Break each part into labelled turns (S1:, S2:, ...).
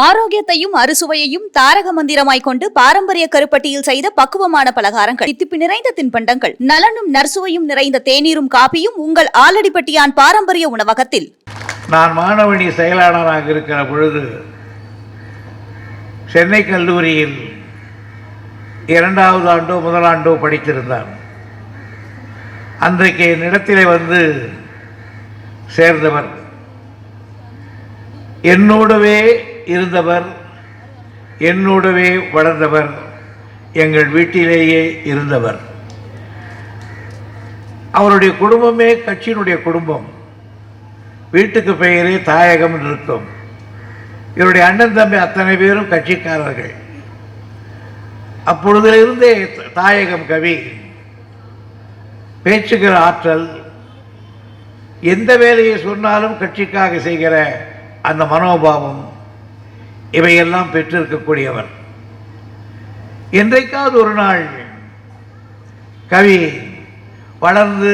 S1: ஆரோக்கியத்தையும் அறுசுவையையும் தாரக மந்திரமாய் கொண்டு பாரம்பரிய கருப்பட்டியில் செய்த பக்குவமான பலகாரங்கள். தித்திப்பு நிறைந்த தின்பண்டங்கள். நலனும் நர்சுவையும் நிறைந்த தேநீரும் காபியும் உங்கள் ஆலடிப்பட்டியான் பாரம்பரிய உணவகத்தில்.
S2: நான் மாணவணி செயலாளராக இருக்கிற பொழுது சென்னை கல்லூரியில் இரண்டாவது ஆண்டோ முதலாண்டோ படித்திருந்தார் அன்றைக்கு என்னிடத்திலே வந்து சேர்ந்தவர். என்னோடவே இருந்தவர் என்னோடவே வளர்ந்தவர் எங்கள் வீட்டிலேயே இருந்தவர். அவருடைய குடும்பமே கட்சியினுடைய குடும்பம். வீட்டுக்கு பெயரே தாயகம் இருக்கும். இவருடைய அண்ணன் தம்பி அத்தனை பேரும் கட்சிக்காரர்கள். அப்பொழுதிலிருந்தே தாயகம் கவி. பேச்சுகிற ஆற்றல். எந்த வேலையை சொன்னாலும் கட்சிக்காக செய்கிற அந்த மனோபாவம். இவையெல்லாம் பெற்றிருக்கக்கூடியவர். என்றைக்காவது ஒரு நாள் கவி வளர்ந்து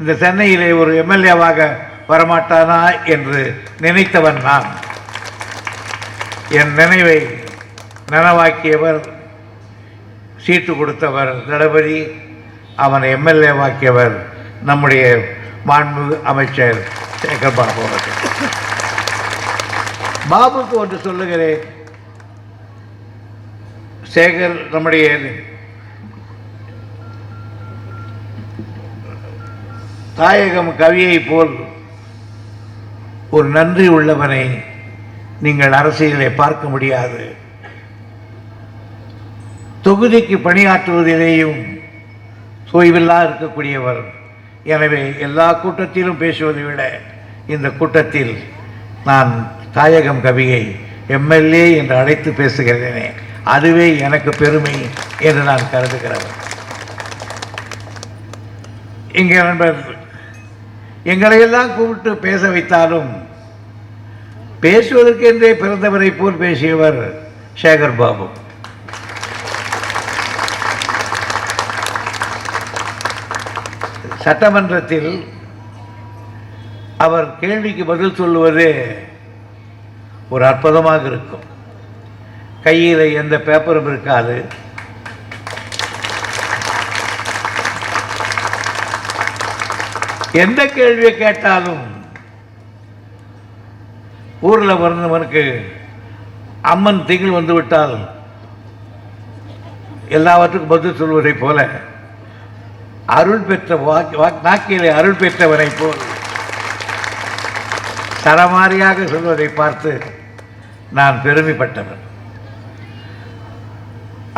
S2: இந்த சென்னையிலே ஒரு எம்எல்ஏவாக வரமாட்டானா என்று நினைத்தவன் நான். என் நினைவை நனவாக்கியவர் சீட்டு கொடுத்தவர் தளபதி அவனை எம்எல்ஏவாக்கியவர் நம்முடைய மாண்பு அமைச்சர் சேகர் பாபு அவர்கள். பாபுக்கு ஒன்று சொல்லுகிறேன். சேகர் நம்முடைய தாயகம் கவியை போல் ஒரு நன்றி உள்ளவனை நீங்கள் அரசியலை பார்க்க முடியாது. தொகுதிக்கு பணியாற்றுவதிலேயும் சோய்வில்லா இருக்கக்கூடியவர். எனவே எல்லா கூட்டத்திலும் பேசுவதை விட இந்த கூட்டத்தில் நான் தாயகம் கவியை எம்எல்ஏ என்று அழைத்து பேசுகிறேனே அதுவே எனக்கு பெருமை என்று நான் கருதுகிறவர் இங்கே நண்பர் எங்களையெல்லாம் கூப்பிட்டு பேச வைத்தாலும் பேசுவதற்கென்றே பிறந்தவரை போல் பேசியவர் சேகர் பாபு. சட்டமன்றத்தில் அவர் கேள்விக்கு பதில் சொல்லுவது ஒரு அற்புதமாக இருக்கும். கையில் எந்த பேப்பரும் இருக்காது. எந்த கேள்வியை கேட்டாலும் ஊரில் பிறந்தவனுக்கு அம்மன் திங்கள் வந்து விட்டால் எல்லாவற்றுக்கும் பதில் சொல்வதைப் போல அருள் பெற்ற வாக்கு வாக் நாக்கிலே அருள் பெற்றவனைப் போல் தரமாரியாக சொல்வதை பார்த்து நான் பெருமைப்பட்டவன்.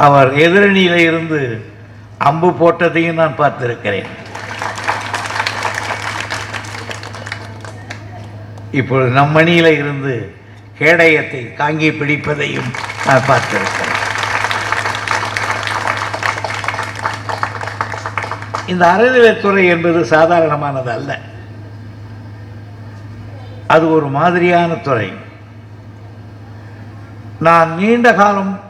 S2: அவர் எதிரணியில் இருந்து அம்பு போட்டதையும் நான் பார்த்திருக்கிறேன். இப்பொழுது நம் மணியில் இருந்து கேடயத்தை தாங்கி பிடிப்பதையும் நான் பார்த்திருக்கிறேன். இந்த அறநிலைத்துறை என்பது சாதாரணமானது அல்ல அது ஒரு மாதிரியான துறை. நான் நீண்ட காலம்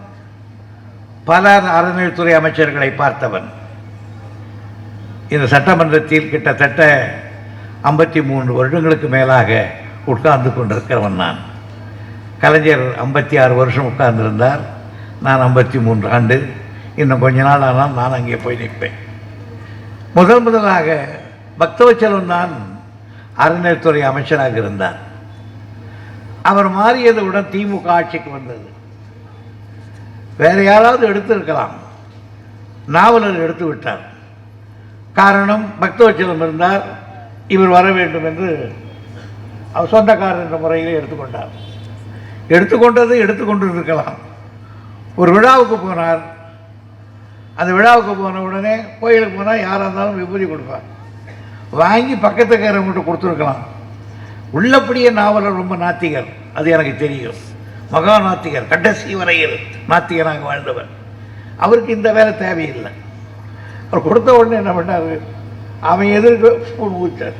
S2: பல அறநிலைத்துறை அமைச்சர்களை பார்த்தவன். இந்த சட்டமன்றத்தில் கிட்டத்தட்ட ஐம்பத்தி மூன்று வருடங்களுக்கு மேலாக உட்கார்ந்து கொண்டிருக்கிறவன் நான். கலைஞர் ஐம்பத்தி ஆறு வருஷம் உட்கார்ந்திருந்தார். நான் ஐம்பத்தி மூன்று ஆண்டு. இன்னும் கொஞ்ச நாள் ஆனால் நான் அங்கே போய் நிற்பேன். முதல் முதலாக பக்தவச்சலம் தான் அறநிலைத்துறை அமைச்சராக இருந்தார். அவர் மாறியதுடன் திமுக ஆட்சிக்கு வந்தது. வேற யாராவது எடுத்திருக்கலாம். நாவலர் எடுத்து விட்டார். காரணம் பக்தவச்சலம் இருந்தார். இவர் வர வேண்டும் என்று அவர் சொந்தக்காரர் என்ற முறையில் எடுத்துக்கொண்டார். எடுத்துக்கொண்டது எடுத்துக்கொண்டு இருக்கலாம் ஒரு விழாவுக்கு போனார். அந்த விழாவுக்கு போன உடனே கோயிலுக்கு போனால் யாராக இருந்தாலும் விபூதி கொடுப்பார். வாங்கி பக்கத்துக்காரங்கிட்ட கொடுத்துருக்கலாம். உள்ளபடியே நாவலர் ரொம்ப நாத்திகர். அது எனக்கு தெரியும். மகா நாத்திகர் கடைசி வரையில் நாத்திகராக வாழ்ந்தவர். அவருக்கு இந்த வேலை தேவையில்லை. அவர் கொடுத்த உடனே என்ன பண்ணார்? அவன் எதிர்க்க ஸ்பூன் ஊற்றார்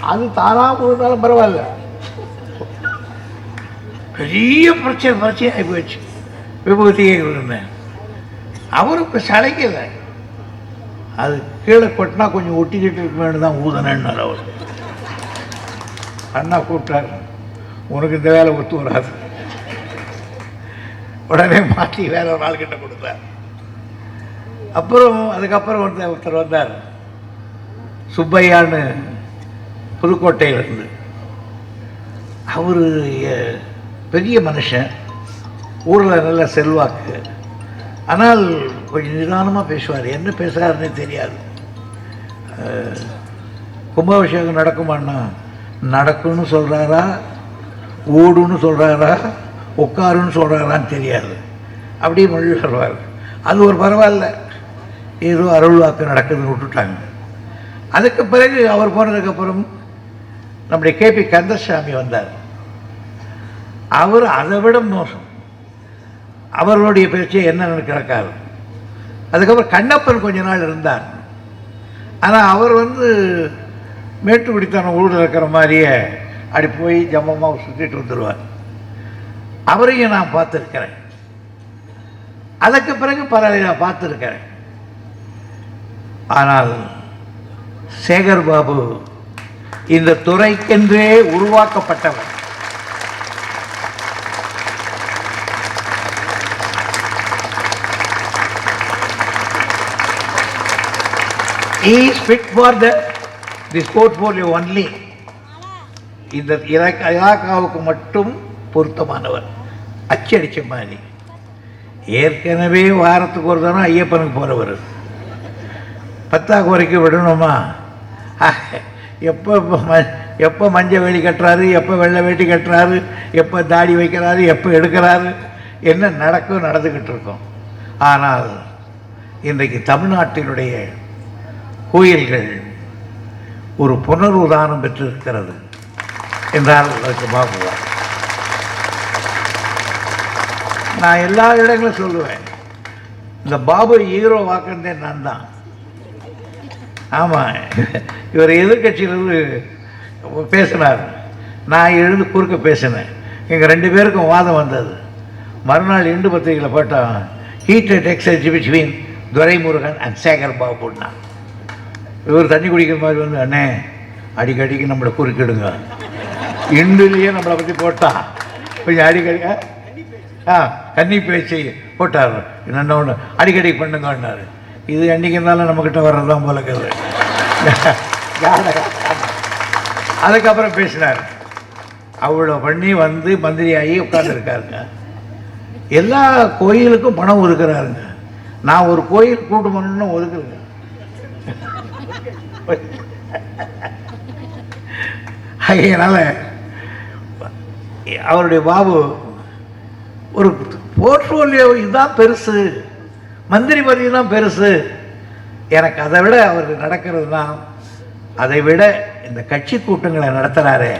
S2: அது தானாக கொடுத்தாலும் பரவாயில்ல. பெரிய பிரச்சனை பிரச்சனை ஆகி போச்சு விபூதியே இருந்தேன் அவருக்கு சளைக்கலை. அது கீழே கொட்டினா கொஞ்சம் ஒட்டிக்கிட்டு இருக்க தான் ஊதனன்னார் அவர். அண்ணா கூப்பிட்டார். உனக்கு இந்த வேலை ஒத்து வராது. உடனே மாற்றி வேற ஒரு ஆள்கிட்ட கொடுத்தார். அப்புறம் அதுக்கப்புறம் ஒருத்தர் ஒருத்தர் வந்தார். சுப்பையான்னு புதுக்கோட்டையிலிருந்து அவர் பெரிய மனுஷன். ஊரில் நல்ல செல்வாக்கு. ஆனால் கொஞ்சம் நிதானமாக பேசுவார். என்ன பேசுகிறாருன்னே தெரியாது. கும்பாபிஷேகம் நடக்குமாண்ணா நடக்கும்னு சொல்கிறாரா ஓடுன்னு சொல்கிறாரா உட்காருன்னு சொல்கிறாரான்னு தெரியாது. அப்படியே மொழி சொல்வார். அது ஒரு பரவாயில்ல. ஏதோ அருள் வாக்கு நடக்குதுன்னு விட்டுட்டாங்க. அதுக்கு பிறகு அவர் போனதுக்கப்புறம் நம்முடைய கேபி கந்தசாமி வந்தார். அவர் அதை விட மோசம். அவர்களுடைய பேச்சை என்னன்னு கிடக்காது அதுக்கப்புறம் கண்ணப்பன் கொஞ்ச நாள் இருந்தார். ஆனால் அவர் வந்து மேட்டுக்குடித்தனம் ஊரில் இருக்கிற மாதிரியே அப்படி போய் ஜம்மமாக சுற்றிட்டு வந்துடுவார் அவரையும் நான் பார்த்துருக்கிறேன். அதற்கு பிறகு பலரை நான் பார்த்துருக்கிறேன். ஆனால் சேகர் பாபு இந்த துறைக்கென்றே உருவாக்கப்பட்டவர். He is fit for the this portfolio only. இந்த இலக்க இலாக்காவுக்கு மட்டும் பொருத்தமானவர் அச்சடிச்ச மாதிரி ஏற்கனவே வாரத்துக்கு ஒரு தானே ஐயப்பனுக்கு போகிறவர் பத்தாக்குறைக்கு விடணுமா எப்போ எப்போ மஞ்சள் வேலி கட்டுறாரு எப்போ வெள்ளை வேட்டி கட்டுறாரு எப்போ தாடி வைக்கிறாரு எப்போ எடுக்கிறாரு என்ன நடக்கும் நடந்துக்கிட்டு இருக்கோம் ஆனால் இன்றைக்கு தமிழ்நாட்டினுடைய கோயில்கள் ஒரு புனருதானம் பெற்றிருக்கிறது என்றால் அதற்கு பாபுவா நான் எல்லா இடங்களும் சொல்லுவேன். இந்த பாபு ஹீரோ வாக்குறதே நான் தான் ஆமாம் இவர் எதிர்கட்சியிலிருந்து பேசினார். நான் எழுந்து குறுக்க பேசினேன். எங்கள் ரெண்டு பேருக்கும் வாதம் வந்தது. மறுநாள் இண்டு பத்திரிகையில் போட்டோம் heated ex between Duraimurugan and Sekar பாபுன்னா இவர் தண்ணி குடிக்கிற மாதிரி வந்து அண்ணே அடிக்கடிக்கு நம்மளை குறுக்கிடுங்க. இண்டுலேயே நம்மளை பற்றி போட்டா. கொஞ்சம் அடிக்கடி ஆ? தண்ணி கன்னி பேச்சு போட்டார். என்ன ஒன்று அடிக்கடி பண்ணுங்கன்னாரு. இது என்னைக்கு இருந்தாலும் நம்மக்கிட்ட வர்றதுதான் போல இருக்குது. அதுக்கப்புறம் பேசினார். அவ்வளோ பண்ணி வந்து மந்திரியாகி உட்காந்துருக்காருங்க எல்லா கோயிலுக்கும் பணம் ஒதுக்குறாருங்க. நான் ஒரு கோயில் கூட்டு பண்ணணும்னு ஒதுக்குறேங்க அதனால் அவருடைய பாபு ஒரு போர்ட்ஃபோலியோ இதுதான் பெருசு. மந்திரி பதவி தான் பெருசு. எனக்கு அதை விட அவருக்கு நடக்கிறது தான் அதை விட இந்த கட்சி கூட்டங்களை நடத்துகிறாரு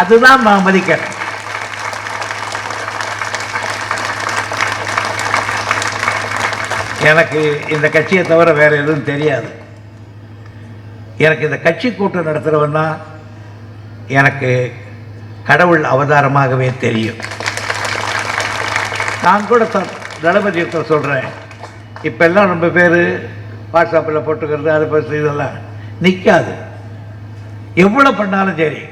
S2: அதுதான் நான் மதிக்கிறேன். எனக்கு இந்த கட்சியை தவிர வேறு எதுவும் தெரியாது. எனக்கு இந்த கட்சி கூட்டம் நடத்துகிறவன்னா எனக்கு கடவுள் அவதாரமாகவே தெரியும். நான் கூட த- தளபதியத்தை சொல்கிறேன் இப்போ எல்லாம் ரொம்ப பேர் வாட்ஸ்அப்பில் போட்டுக்கிறது அதை பற்றி இதெல்லாம் நிற்காது எவ்வளோ பண்ணாலும் சரி.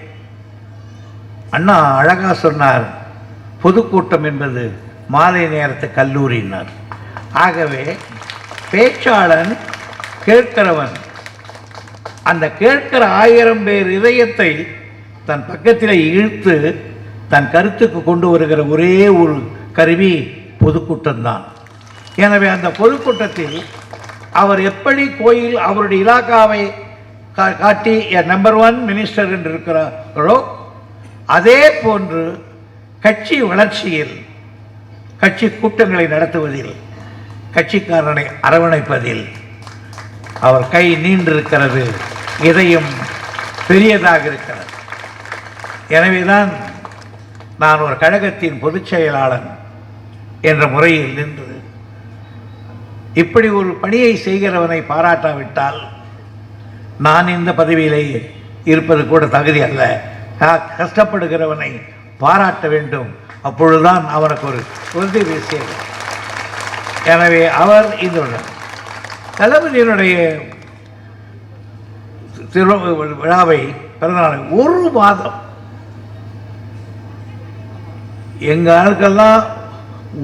S2: அண்ணா அழகாக சொன்னார் பொதுக்கூட்டம் என்பது மாலை நேரத்து கல்லூரினார் ஆகவே பேச்சாளன் கேட்கிறவன் அந்த கேட்கிற ஆயிரம் பேர் இதயத்தை தன் பக்கத்தில் இழுத்து தன் கருத்துக்கு கொண்டு வருகிற ஒரே ஒரு கருவி பொதுக்கூட்டம்தான் எனவே அந்த பொதுக்கூட்டத்தில் அவர் எப்படி கோயில் அவருடைய இலாக்காவை கா- காட்டி நம்பர் ஒன் மினிஸ்டர் என்று இருக்கிறாரோ அதே போன்று கட்சி வளர்ச்சியில் கட்சி கூட்டங்களை நடத்துவதில் கட்சிக்காரனை அரவணைப்பதில் அவர் கை நீண்டிருக்கிறது. இதயம் பெரியதாக இருக்கிறது. எனவேதான் நான் ஒரு கழகத்தின் பொதுச் செயலாளன் என்ற முறையில் நின்று இப்படி ஒரு பணியை செய்கிறவனை பாராட்டாவிட்டால் நான் இந்த பதவியிலே இருப்பது கூட தகுதி அல்ல. கஷ்டப்படுகிறவனை பாராட்ட வேண்டும். அப்பொழுதுதான் அவனுக்கு ஒரு உறுதி பேசியது எனவே அவர் இந்த தளபதியினுடைய திரு விழாவை பிறந்தநாளை ஒரு மாதம். எங்கள் ஆளுக்கெல்லாம்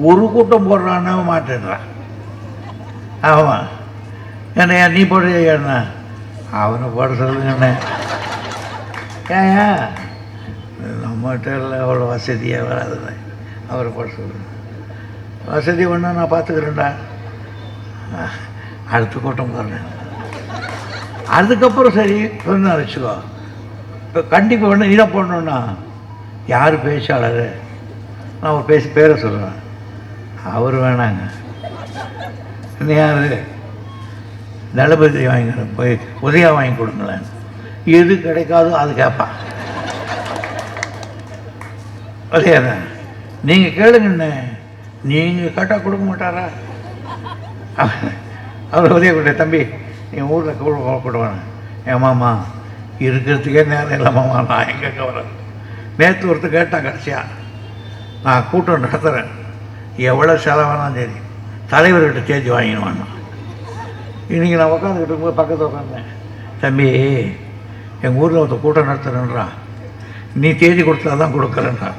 S2: ஒரு கூட்டம் போடுறான்னு மாட்டேன்றான் ஆமாம் என்னையா நீ போடுறியா அவனை போட சொல்லுங்கண்ணே ஏயா நம்மகிட்ட இல்லை அவ்வளோ வசதியாக வராதுண்ணே அவரை போட சொல்லுங்க. வசதி ஒன்று நான் பார்த்துக்கிறேன்டா. அடுத்த கூட்டம் போடுறேன். அதுக்கப்புறம் சரி சொன்ன வச்சுக்கோ. இப்போ கண்டிப்பாக ஒன்று என்ன பண்ணணும்னா யார் பேச்சாளர்? நான் அவர் பேசி பேரை சொல்லுவேன் அவர் வேணாங்க. யார்? தளபதி வாங்கி போய் உதயா வாங்கி கொடுங்களேன். எது கிடைக்காதோ அது கேட்பான் இல்லையா நீங்கள் கேளுங்கண்ணே நீங்கள் கேட்டால் கொடுக்க மாட்டாரா? அவர் அவர் உதய கூட தம்பி. என் ஊரில் கூட கூடுவானே என் மாமா இருக்கிறதுக்கே நேரம் இல்லை மாமா நான் எங்கே வரேன். நேற்று ஒருத்தர் கேட்டான் கடைசியா நான் கூட்டம் நடத்துகிறேன் எவ்வளோ செலவானாலும் சரி தலைவர்கிட்ட தேதி வாங்கிடுவான் இன்றைக்கி நான் உட்காந்துக்கிட்டு போய் பக்கத்தில் உட்காந்தேன் தம்பி எங்கள் ஊரில் ஒருத்தர் கூட்டம் நடத்துகிறேன்றான் நீ தேதி கொடுத்தா தான் கொடுக்குறேன்டா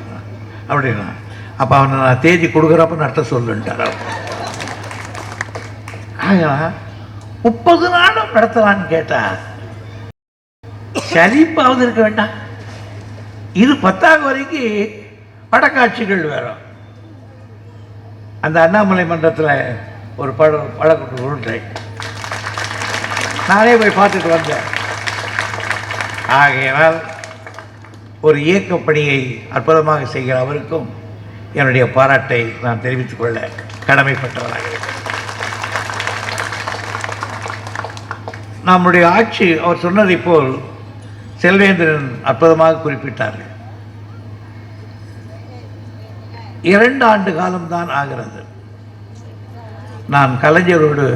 S2: அப்படின்னா அப்போ அவனை நான் தேதி கொடுக்குறப்ப நட்ட சொல்லுன்ட்டார். அவர் முப்பது நாளும் நடத்தலான்னு கேட்டா சரிப்பாவது இருக்க வேண்டாம். இது பத்தாவது வரைக்கும் படக்காட்சிகள் வரும் அந்த அண்ணாமலை மன்றத்தில் ஒரு படம் பழக்கட்டு உருண்டை. நானே போய் பார்த்துட்டு வந்தேன். ஆகையினால் ஒரு இயக்கப் பணியை அற்புதமாக செய்கிற அவருக்கும் என்னுடைய பாராட்டை நான் தெரிவித்துக்கொள்ள கடமைப்பட்டவராக கடமைப்பட்டவனாக இருக்கிறேன். நம்முடைய ஆட்சி அவர் சொன்னதைப் போல் செல்வேந்திரன் அற்புதமாக குறிப்பிட்டார்கள். இரண்டு ஆண்டு காலம்தான் ஆகிறது. நான் கலைஞரோடு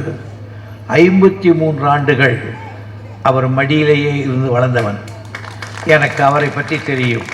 S2: ஐம்பத்தி மூன்று ஆண்டுகள் அவர் மடியிலேயே இருந்து வளர்ந்தவன். எனக்கு அவரை பற்றி தெரியும்.